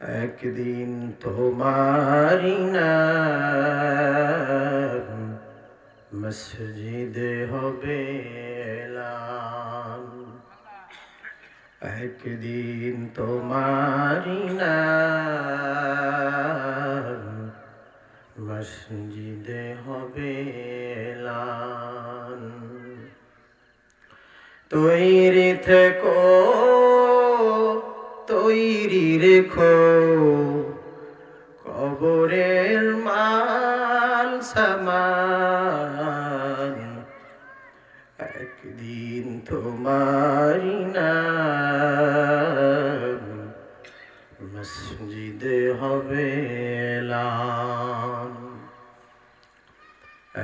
একদিন তোমারি মসজিদে হবে একদিন তোমারি মসজিদে হবে তৈরি থেকো রেখো কবরের মাল সামান। একদিন তোমারি নাম মসজিদে হবে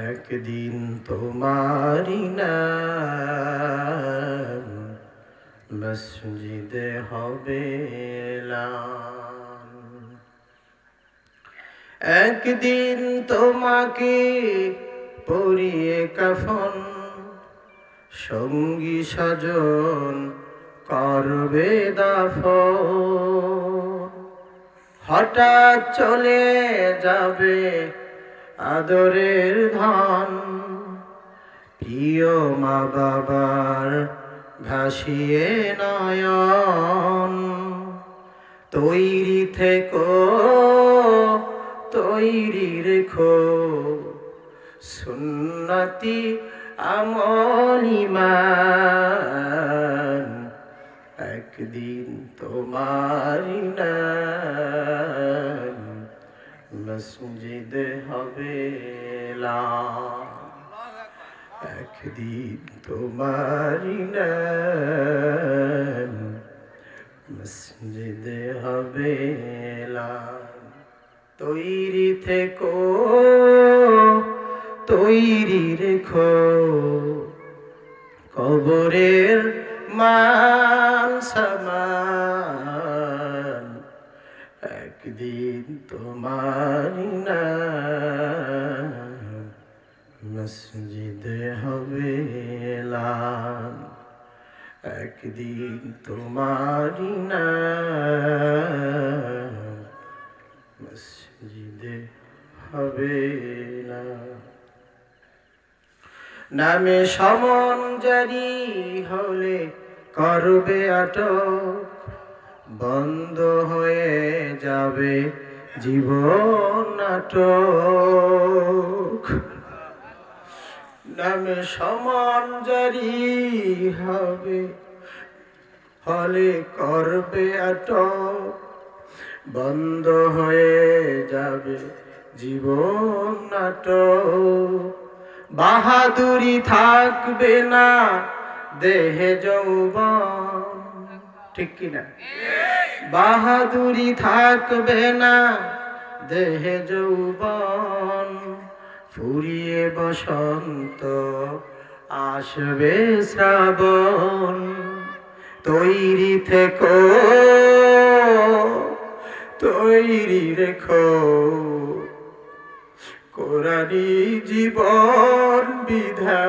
একদিন তোমারি নাম মসজিদে হবে। একদিন তোমাকে পরিয়ে কাফন, সঙ্গী সাজন করবে দাফ হঠাৎ চলে যাবে আদরের ধন, প্রিয় মা বাবার ভাসিয়ে নয়ন। তৈরি থেকো তৈরি রেখো। সুন্নতি আমলিমান একদিন তোমারি মসজিদে হবে এলান। একদিন তোমারি মসজিদে হবে তৈরি থেকো, তৈরি রেখো কবরের মান সমান। একদিন তোমারি নাম মসজিদে হবে একদিন তোমারি নাম মসজিদে হবে না। নামে সমন জারি হলে করবে আটক, বন্ধ হয়ে যাবে জীবন নাটক। নামে সমান জারি হবে হলে করবে আটক। বন্ধ হয়ে যাবে জীবন নাটক। বাহাদুরি থাকবে না দেহে যৌবন। ঠিক কিনা বাহাদুরি থাকবে না দেহে যৌবন। ফুরিয়ে বসন্ত আসবে শ্রাবণ। তৈরি থেকো তৈরি রেখো। কোরআনি জীবন বিধা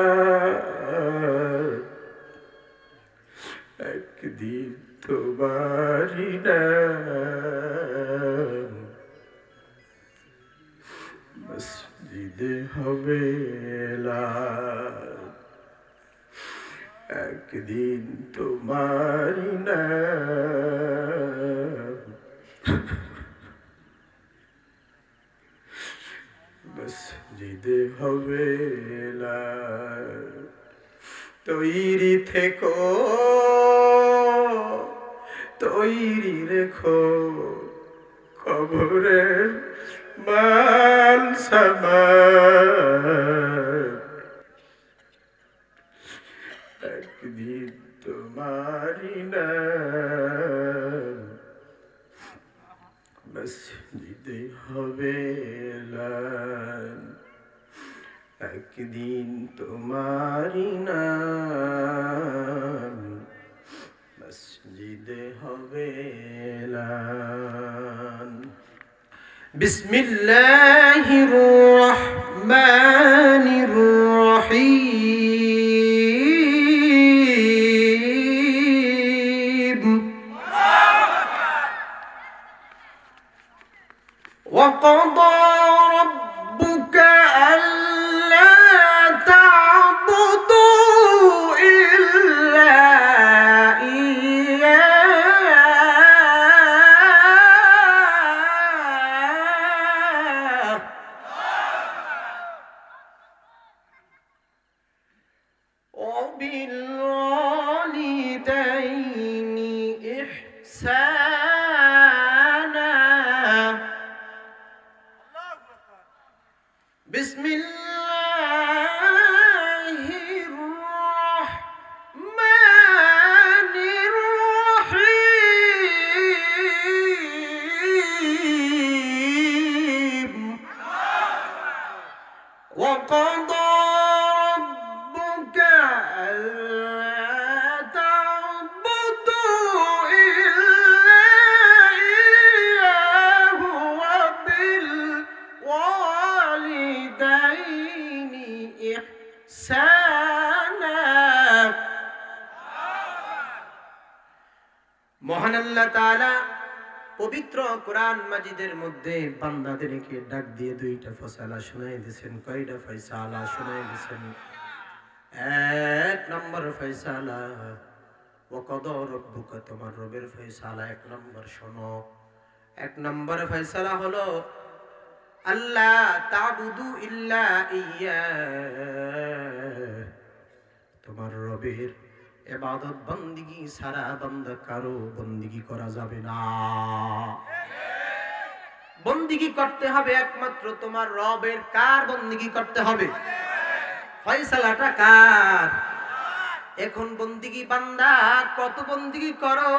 একদিন তোমারি নাম একদিন তোমারি নাম মসজিদে হবে। তৈরি থেকো তৈরি রেখো কবরের মাল সামান নাম মসজিদে হবে। একদিন তোমারি নাম মসজিদে হবে। বিসমিল্লাহির রহমানির কোরআন মাজিদের মধ্যে বান্দাদেরকে ডাক দিয়ে দুইটা ফসালা শোনাই দিয়েছেন। কয়টা ফয়সালা শোনাই দিয়েছেন? এক নম্বর ফয়সালা ওকদ রব্বুকা তোমার রবের ফয়সালা? এক নম্বর শোনো। এক নম্বর ফয়সালা হলো আল্লাহ তাবুদু ইল্লা ইয়া। তোমার রবের এবাদত বন্দিগি সারা বন্ধ কারও বন্দিগি করা যাবে না। বন্দিগি করতে হবে একমাত্র তোমার রবের, কার বন্দিগি করতে হবে? ফয়সালাটা কার? এখন বন্দিগি বান্দা, কত বন্দিগি করো?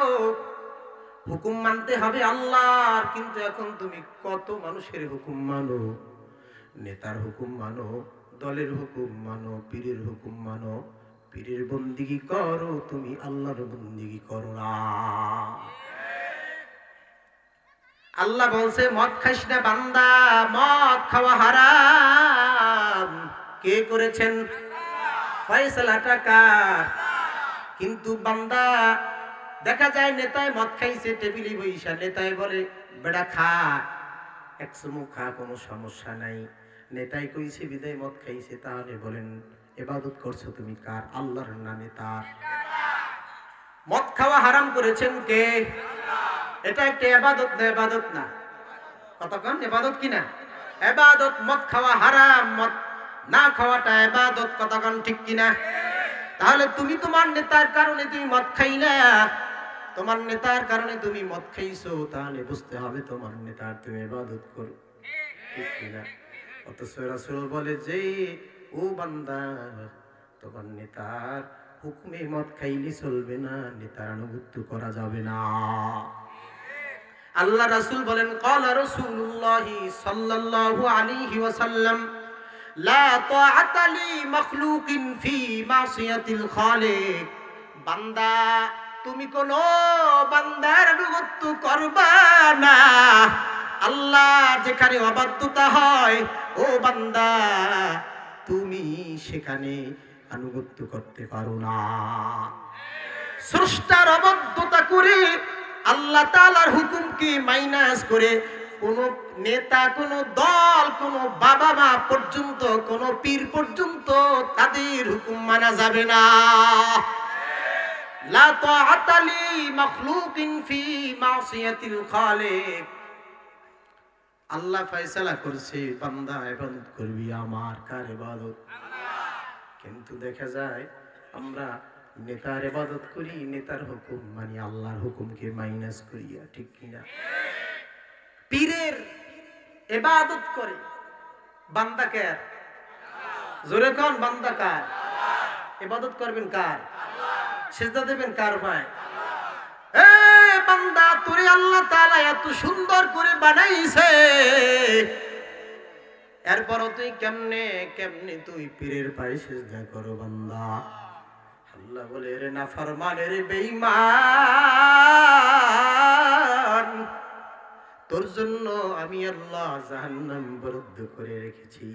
হুকুম মানতে হবে আল্লাহর, কিন্তু এখন তুমি কত মানুষের হুকুম মানো? নেতার হুকুম মানো, দলের হুকুম মানো, পীরের হুকুম মানো পীরের বন্দিগি করো, তুমি আল্লাহর বন্দিগি করো না। আল্লাহ বলছে, মদ খাইস না বান্দা, মদ খাওয়া হারাম। কে করেছেন? ফয়সালাটা কার কিন্তু বান্দা, দেখা যায় নেতায় মদ খাইছে, টেবিলে বইসা নেতায় বলে, বেড়া খা, এক চুমুক খা, কোনো সমস্যা নাই। নেতাই কইছে, বিদায় মদ খাইছে। তাহলে বলেন এবাদত করছ তুমি কার? আল্লাহর না নেতার মদ খাওয়া হারাম করেছেন কে? এটা একটা এবাদত না এবাদত না। কতক্ষণ এবাদত কি না? এবাদত মদ খাওয়া হারাম, মদ না খাওয়াটা এবাদত কতক্ষণ ঠিক কিনা তাহলে তুমি তোমার নেতার কারণে তুমি মদ খাইলা। তোমার নেতার কারণে তুমি মদ খাইছো, তাহলে বুঝতে হবে তোমার নেতার তুমি ইবাদত করো ঠিক কিনা অথচ রাসূল বলে যে ও বান্দা তোমার নেতার হুকুমে মদ খাইলে চলবে না, নেতার আনুগত্য করা যাবে না। আল্লাহ রাসূল বলেন, ক্বালা রাসূলুল্লাহি সাল্লাল্লাহু আলাইহি ওয়াসাল্লাম, লা তাআতা লি মাখলুকিন ফি মাসিয়াতিল খালিক। বান্দা, তুমি কোন বান্দার আনুগত্য করবা না। আল্লাহ যেখানে অবাধ্যতা হয়, ও বান্দা তুমি সেখানে আনুগত্য করতে পারো না। স্রষ্টার অবদ্ধতা করে আল্লাহ তালার হুকুমকে মাইনাস করে কোন নেতা, কোন দল, কোন বাবা মা পর্যন্ত, কোন পীর পর্যন্ত তাদের হুকুম মানা যাবে না। লা তাআতা লি মাখলুকিন ফি মাসিয়াতিল খালিক। আল্লাহ ফয়সালা করছে, বান্দা ইবাদত করবি, আমার কার ইবাদত? কিন্তু দেখা যায়, আমরা নেতার ইবাদত করি, নেতার হুকুম মানে আল্লাহর হুকুমকে মাইনাস করিয়া, ঠিক কিনা পীরের ইবাদত করে, বান্দা কার? জোরে কোন, বান্দা কার? ইবাদত করবেন কার? সেজদা দেবেন কার ভাই? বান্দা, তোরে আল্লাহ তাআলা এত সুন্দর করে বানাইছে। এরপরও তুই কেমনে কেমনে তুই পীরের পায়ে সেজদা করো বান্দা? আল্লাহ বলে রে না ফরমানের বেঈমান, তোর জন্য আমি আল্লাহ জাহান্নাম বরাদ্দ করে রেখেছি।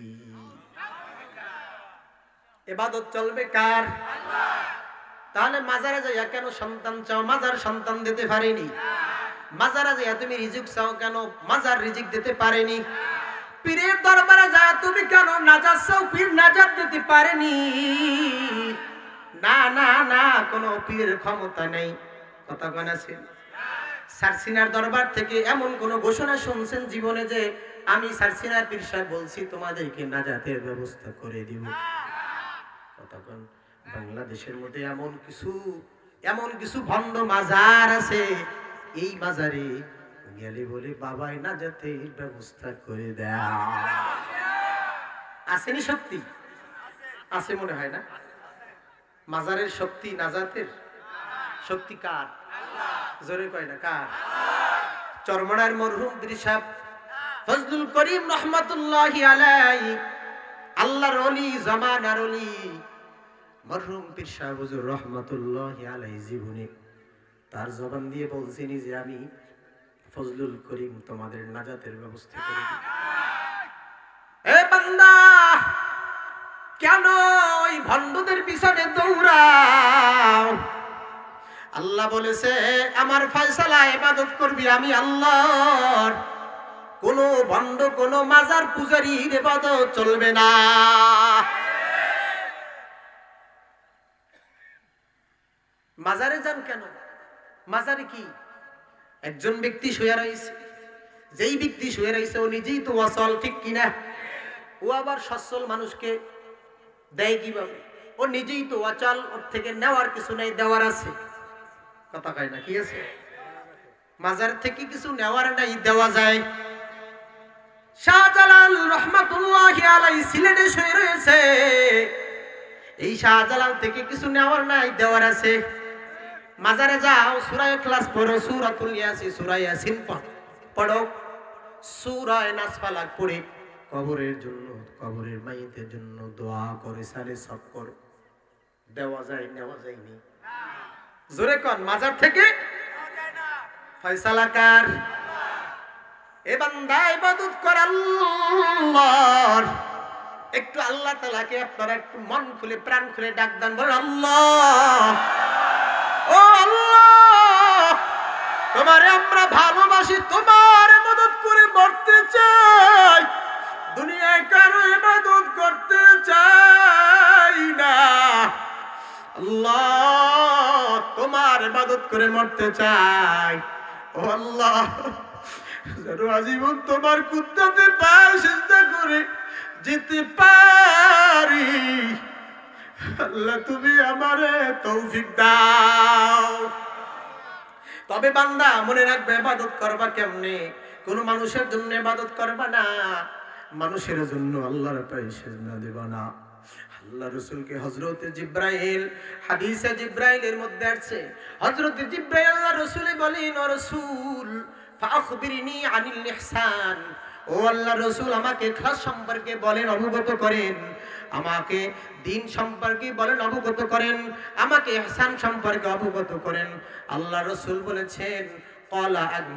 এবাদত চলবে কার? তাহলে মাজারে যাইয়া কেন সন্তান চাও? মাজার সন্তান দিতে পারেনি। মাজারা যায় তুমি রিজিক চাও কেন? মাজার রিজিক দিতে পারেনি। পীরের দরবারে যায় তুমি কেন নাজাত চাও? পীর নাজাত দিতে পারেনি। না না না, কোনো পীরের ক্ষমতা নেই। কথা আছে সারসিনার দরবার থেকে এমন কোন ঘোষণা শুনছেন জীবনে যে আমি সারসিনার পীর সাহেব বলছি, তোমাদেরকে নাজাতের ব্যবস্থা করে দিব। কতক্ষণ বাংলাদেশের মধ্যে এমন কিছু এমন কিছু ভণ্ড মাজার আছে। এই মাজারে গেলে বলে, বাবাই নাজাতের ব্যবস্থা করে দেয়। আসেনি শক্তি? আছে মনে হয় না? মাজারের শক্তি নাজাতের? শক্তি কার? জোরে কয় না, কার? চরমনার মরহুম সাহেব, ফজলুল করিম রহমাতুল্লাহি আলাই আল্লাহর অলি, জামানার অলি মরহুম পীর সাহেব হুজুর রহমাতুল্লাহি আলাই জীবনে। তার জবান দিয়ে বলছিনি যে আমি ফজলুল করিম তোমাদের নাজাতের ব্যবস্থা করে এ বান্দা, কেন ওই ভণ্ডদের পিছনে দৌড়াও? আল্লাহ বলেছে, আমার ফয়সালা ইবাদত করবি আমি আল্লাহর। কোন ভণ্ড, কোন মাজার পূজারীর ইবাদত চলবে না। মাজারে যান কেন? মাজারে কি? একজন ব্যক্তি শুয়ে রয়েছে। যেই ব্যক্তি শুয়ে রয়েছে, ও নিজেই তো অসল ঠিক কিনা ও আবার সচ্ছল মানুষকে দেয় কীভাবে? ও নিজেই তো অচল, ওর থেকে নেওয়ার কিছু নেই, দেওয়ার আছে। কথা কয় না কি আছে? মাজার থেকে কিছু নেওয়ার নাই, দেওয়া যায়। শাহজালাল রহমাতুল্লাহ আলাই সিলেটে শুয়ে রয়েছে। এই শাহজালাল থেকে কিছু নেওয়ার নাই, দেওয়ার আছে। মাজারে যাও, সুরায় ক্লাস পড়ো, সুরাতুল ইয়াসিন সুরা ইয়াসিন পড়- সুরায় নাসফালাক পড়ে, কবরের জন্য, কবরের মাইতের জন্য দোয়া করে সারে সব করো। দেওয়া যায়, নেওয়া যায়নি জোরে কন, মাজার থেকে? ফয়সালা কার? এ বান্দা ইবাদত কর আল্লাহর। একটু আল্লাহ তাআলাকে আপনারা একটু মন খুলে, প্রাণ খুলে ডাক দেন, বলেন, আল্লাহ। তোমারে আমরা ভালোবাসি, তোমার মদত করে মরতে চাই। দুনিয়ায় কারও ইবাদত করতে চাই না। আল্লাহ, তোমার ইবাদত করে মরতে চাই। ও আল্লাহ আজীবন তোমার কুদ্দাতে পায় চেষ্টা করে যেতে পারি। আল্লাহ, তুমি আমারে তৌফিক দাও। তবে বান্দা মনে রাখবে, ইবাদত করবা কেমনে? কোন মানুষের জন্য ইবাদত করবা না। মানুষের জন্য আল্লাহর পায়ে সেজদা দেবা না। আল্লাহ রসুলকে হজরতে জিব্রাইল, হাদিসে জিব্রাইলের মধ্যে আছে হজরতে জিব্রাইল আল্লাহ রসুলে বলেন, ও রসুল, ফাখবিরনি আনিল ইহসান। ও আল্লাহ রসুল আমাকে খাস সম্পর্কে বলেন অবগত করেন। আমাকে দিন সম্পর্কে বলেন, অবগত করেন। আমাকে এহসান সম্পর্কে অবগত করেন। আল্লাহ রসুল বলেছেন, কলা আন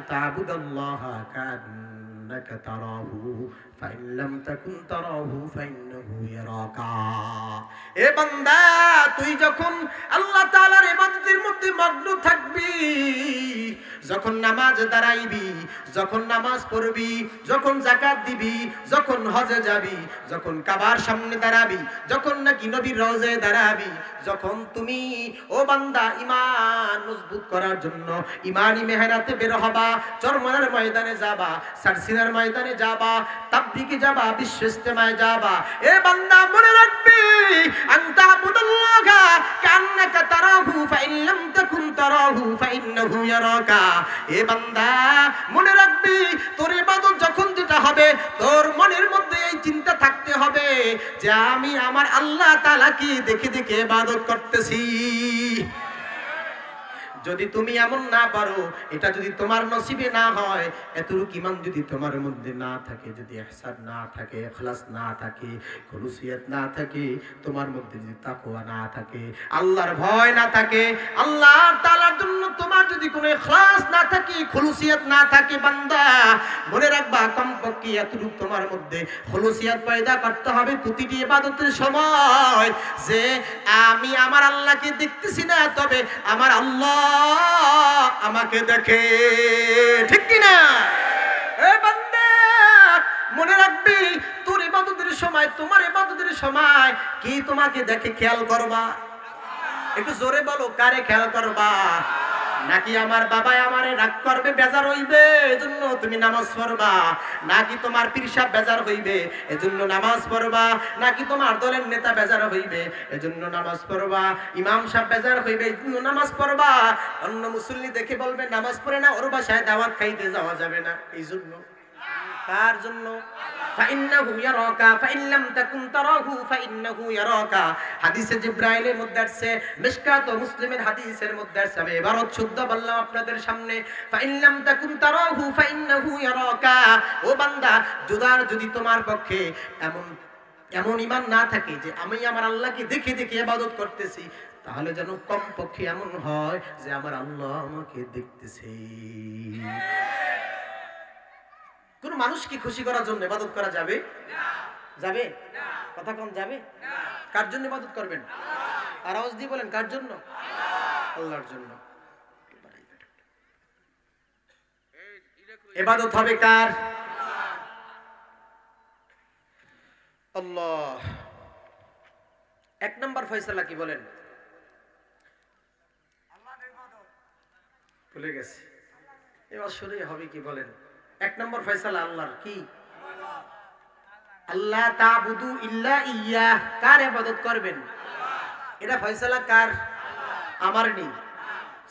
فإن لم تكن تراه فإنه يراك এ বান্দা তুই যখন আল্লাহ তাআলার ইবাদতের মধ্যে মগ্ন থাকবি যখন নামাজ দাঁড়াইবি যখন নামাজ পড়বি যখন জাকাত দিবি যখন হজে যাবি যখন কাবার সামনে দাঁড়াবি যখন নাকি নবীর রওজায় দাঁড়াবি যখন তুমি ও বান্দা ইমান মজবুত করার জন্য ইমানি মেহরাতে বের হবা চরমনার ময়দানে যাবা সারসিনার ময়দানে যাবা তাবলিগে যাবা বিশ্ব ইস্তেমায় যাবা। এ বান্দা মনে রাখবি, আনতা আবুদুল্লাহা কান্নাকা তারাহু ফাইন লাম তাকুন তারাহু, ফাইন্নাহু ইয়ারাকা। এ বান্দা মনে রাখবি, তোর ইবাদত যখন যেটা হবে, তোর মনের মধ্যে এই চিন্তা থাকতে হবে যে আমি আমার আল্লাহ তাআলাকে দেখে দেখে ইবাদত করতেছি। যদি তুমি এমন না পারো, এটা যদি তোমার নসিবে না হয় এতটুকু ইমান যদি তোমার মধ্যে না থাকে, যদি ইহসান না থাকে, ইখলাস না থাকে, খুলুসিয়াত না থাকে, তোমার মধ্যে যদি তাকওয়া না থাকে, আল্লাহর ভয় না থাকে, আল্লাহ তাআলার জন্য তোমার যদি কোনো ইখলাস না থাকে, খলুসিয়াত না থাকে, বান্দা, মনে রাখবা, কমপক্ষে এতটুকু তোমার মধ্যে খুলুসিয়াত পয়দা করতে হবে প্রতিটি ইবাদতের সময়। যে আমি আমার আল্লাহকে দেখতেছি না, তবে আমার আল্লাহ আমাকে দেখে। ঠিক কিনা? মনে রাখবি, তোর ইবাদতের সময়, তোমার ইবাদতের সময় কি তোমাকে দেখে খেয়াল করবা? একটু জোরে বলো, কারে খেয়াল করবা? নাকি আমার বাবা আমারে রাগ করবে, বেজার হইবে? এজন্য তুমি নামাজ পড়বা। নাকি তোমার পিরসাব বেজার হইবে? এজন্য নামাজ পড়বা। নাকি তোমার দলের নেতা বেজার হইবে? এজন্য নামাজ পড়বা। ইমাম সাহেব বেজার হইবে, এজন্য নামাজ পড়বা। অন্য মুসল্লি দেখে বলবে, নামাজ পড়ে না, ওর বাসায় দাওয়াত খাইতে যাওয়া যাবে না। এই জন্য কার জন্য فإنه يراك فإن لم تكن تراه فإنه يراك হাদিসে জিব্রাইলের মধ্যে আছে মিশকাত ও মুসলিমের হাদিসের মধ্যে আছে আমি এবারত শুদ্ধ বললাম আপনাদের সামনে فإن لم تكن تراه فإنه يراك ও বান্দা জুদার যদি তোমার পক্ষে এমন এমন ইমান না থাকে যে আমি আমার আল্লাহকে দেখে দেখে ইবাদত করতেছি তাহলে যেন কম পক্ষে এমন হয় যে আমার আল্লাহ আমাকে দেখতেছে কোন মানুষকে খুশি করার জন্য ইবাদত করা যাবে? যাবে? কথা কম যাবে? কার জন্য ইবাদত করবেন? আর আওয়াজ দিয়ে বলেন, কার জন্য? আল্লাহর জন্য। ইবাদত হবে কার? আল্লাহ। এক নম্বর ফয়সালা কি বলেন? ভুলে গেছে। এবার শুরু হবে কি বলেন? এক নম্বর ফয়সালা আল্লাহর, কি? আল্লাহ তাবুদু ইল্লা ইয়া কার ইবাদত করবেন? এটা ফয়সালা কার? আমার নি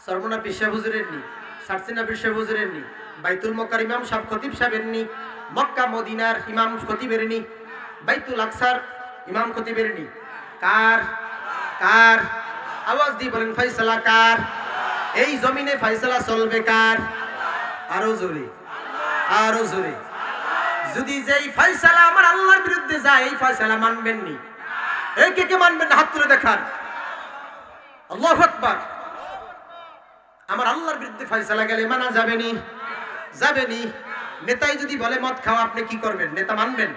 সর্বনা বিশ্বা হুজুরের নি সারসিনা বিশ্বা হুজুরের নি বাইতুল মক্কার ইমাম সাহেব খতিব সাহেবের নি মক্কা মদিনার ইমাম খতিবের নি বাইতুল আকসার ইমাম খতিবের নি কার? কার? আওয়াজ দিয়ে বলেন, ফয়সালা কার? এই জমিনে ফয়সালা চলবে কার? আরও জোরে। আরও জোরে। যদি যেই ফয়সালা আমার আল্লাহর বিরুদ্ধে যায়, এই ফয়সালা মানবেন নি? এই কে কে মানবেন হাত তুলে দেখান। আল্লাহু আকবার। আমার আল্লাহর বিরুদ্ধে ফয়সালা গেলে মানা যাবে নি? যাবে নি। নেতাই যদি বলে, মদ খাও, আপনি কি করবেন? নেতা মানবেন?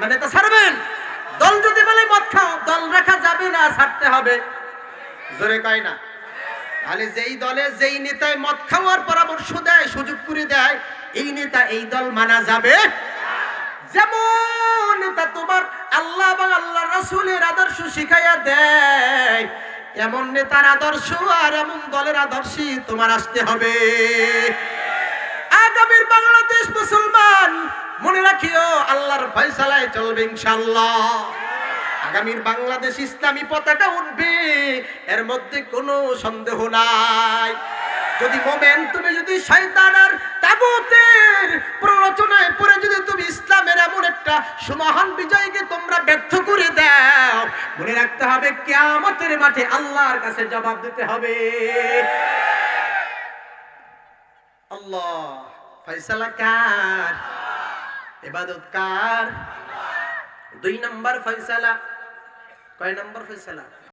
না, নেতা ছাড়বেন? দল যদি বলে, মদ খাও, দল রাখা যাবে না, ছাড়তে হবে। জোরে কয় না? তাহলে যেই দলে, যেই নেতায় মদ খাওয়ার পরামর্শ দেয়, সুযোগ করে দেয় এই নেতা এই দল মানা যাবে। যেমন নেতা তোমার আল্লাহ বা আল্লাহ রসুলের আদর্শ শিখাইয়া দেয়। এমন নেতার আদর্শ আর এমন দলের আদর্শই তোমার আসতে হবে। আগামীর বাংলাদেশ মুসলমান, মনে রাখিও আল্লাহর ফয়সালায় চলবে ইনশাল্লাহ আগামীর বাংলাদেশ ইসলামী পতাকা উঠবে, এর মধ্যে কোনো সন্দেহ নাই। যদি মোমেন, তুমি যদি শয়তানের তাগুতের প্ররোচনায় পড়ে, যদি তুমি ইসলামের এমন একটা সুমহান বিজয়কে তোমরা ব্যর্থ করে দাও, মনে রাখতে হবে কিয়ামতের মাঠে আল্লাহর কাছে জবাব দিতে হবে। আল্লাহ, ফয়সালা কার? ইবাদত কার? দুই নম্বর ফয়সালা। কয় নম্বর ফয়সালা?